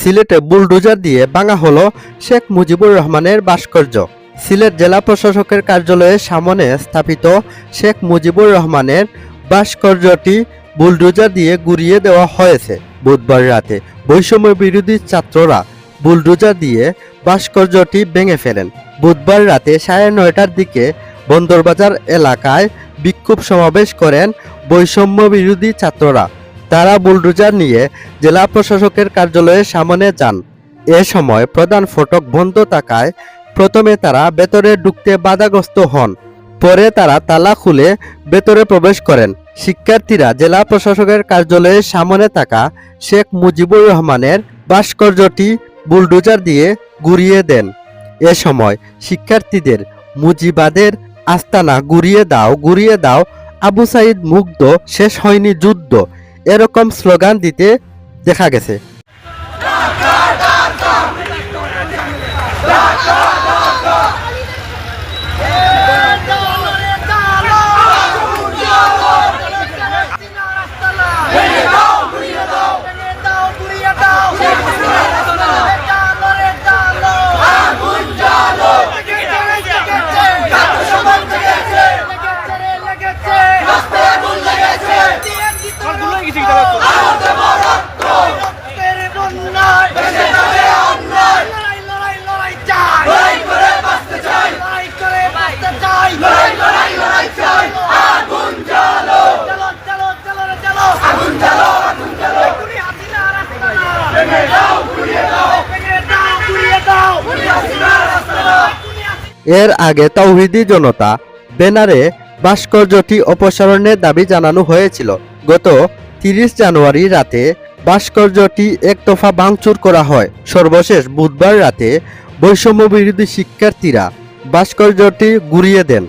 সিলেটে বুলডোজার দিয়ে ভাঙা হলো শেখ মুজিবুর রহমানের ভাস্কর্য। সিলেট জেলা প্রশাসকের কার্যালয়ের সামনে স্থাপিত শেখ মুজিবুর রহমানের ভাস্কর্যটি বুলডোজার দিয়ে গুড়িয়ে দেওয়া হয়েছে। বুধবার রাতে বৈষম্য বিরোধী ছাত্ররা বুলডোজার দিয়ে ভাস্কর্যটি ভেঙে ফেলেন। বুধবার রাতে সাড়ে নয়টার দিকে বন্দরবাজার এলাকায় বিক্ষোভ সমাবেশ করেন বৈষম্য বিরোধী ছাত্ররা। তারা বুলডোজার নিয়ে জেলা প্রশাসকের কার্যালয়ের সামনে যান। এ সময় প্রধান ফটক বন্ধ থাকায় প্রথমে তারা ভেতরে ঢুকতে বাধাগ্রস্ত হন, পরে তারা তালা খুলে ভেতরে প্রবেশ করেন। শিক্ষার্থীরা জেলা প্রশাসকের কার্যালয়ের সামনে থাকা শেখ মুজিবুর রহমানের ভাস্কর্যটি বুলডোজার দিয়ে গুড়িয়ে দেন। এ সময় শিক্ষার্থীদের মুজিবাদের আস্তানা গুড়িয়ে দাও গুড়িয়ে দাও, আবু সাইদ মুগ্ধ, শেষ হয়নি যুদ্ধ। এরকম স্লোগান দিতে দেখা গেছে। এর আগে তৌহিদি জনতা ব্যানারে ভাস্কর্যটি অপসারণের দাবি জানানো হয়েছিল। গত তিরিশ জানুয়ারি রাতে ভাস্কর্যটি একতফা ভাঙচুর করা হয়। সর্বশেষ বুধবার রাতে বৈষম্য বিরোধী শিক্ষার্থীরা ভাস্কর্যটি গুড়িয়ে দেন।